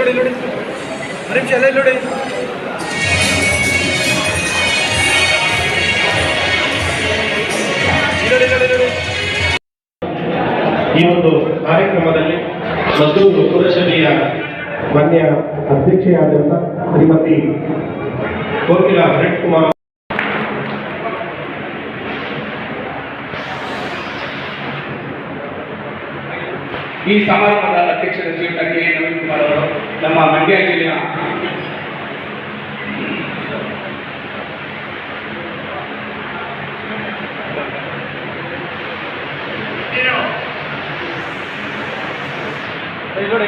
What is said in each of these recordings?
ನೋಡಿ ಇಲ್ಲೋಡಿ ಒಂದು ಎಲ್ಲ ಇಲ್ಲೋಡಿ ಈ ಒಂದು ಕಾರ್ಯಕ್ರಮದಲ್ಲಿ ಮದ್ದೂರು ಪುರಸಭೆಯ ಮಾನ್ಯ ಅಧ್ಯಕ್ಷೆಯಾದಂಥ ಶ್ರೀಮತಿ ಕೋಕಿಲ ಕುಮಾರ್ ಈ ಸಮಾರಂಭದ ಅಧ್ಯಕ್ಷರ ಶ್ರೀಯುತ ಕೆ ಎನ್ ನವೀನ್ ಕುಮಾರ್ ಅವರು ನಮ್ಮ ಮಂಡ್ಯ ಜಿಲ್ಲೆಯ ಇಲ್ಲೋಡಿ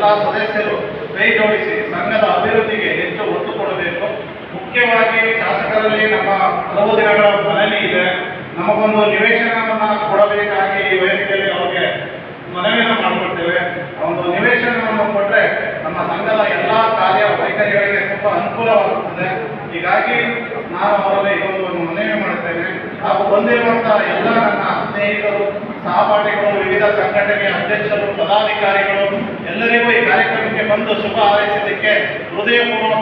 ಎಲ್ಲ ಸದಸ್ಯರು ಕೈ ಜೋಡಿಸಿ ಸಂಘದ ಅಭಿವೃದ್ಧಿಗೆ ಹೆಚ್ಚು ಒತ್ತು ಕೊಡಬೇಕು. ಮುಖ್ಯವಾಗಿ ಶಾಸಕರಲ್ಲಿ ನಮ್ಮ ಹಲವು ದಿನಗಳ ಮನವಿ ಇದೆ. ನಮಗೊಂದು ನಿವೇಶನವನ್ನು ಕೊಡಬೇಕಾಗಿ ಈ ವೇದಿಕೆಯಲ್ಲಿ ಅವರಿಗೆ ಮನವಿಯನ್ನು ಮಾಡಿಕೊಡ್ತೇವೆ ಒಂದು ನಿವೇಶನವನ್ನು ಕೊಟ್ಟರೆ ನಮ್ಮ ಸಂಘದ ಎಲ್ಲ ಕಾರ್ಯ ವೈಖರಿಗಳಿಗೆ ತುಂಬ ಅನುಕೂಲವಾಗುತ್ತದೆ. ಹೀಗಾಗಿ ನಾನು ಅವರಲ್ಲಿ ಇದೊಂದು ಮನವಿ ಮಾಡುತ್ತೇನೆ. ಹಾಗೂ ಬರ್ತಾ ಎಲ್ಲ ನನ್ನ ಸ್ನೇಹಿತರು, ಸಹಪಾಠಿಗಳು, ವಿವಿಧ ಸಂಘಟನೆಯ ಅಧ್ಯಕ್ಷರು, ಪದಾಧಿಕಾರಿಗಳು, ಎಲ್ಲರಿಗೂ ಈ ಕಾರ್ಯಕ್ರಮಕ್ಕೆ ಬಂದು ಶುಭ ಹಾರೈಸಿದ್ದಕ್ಕೆ ಹೃದಯಪೂರ್ವಕ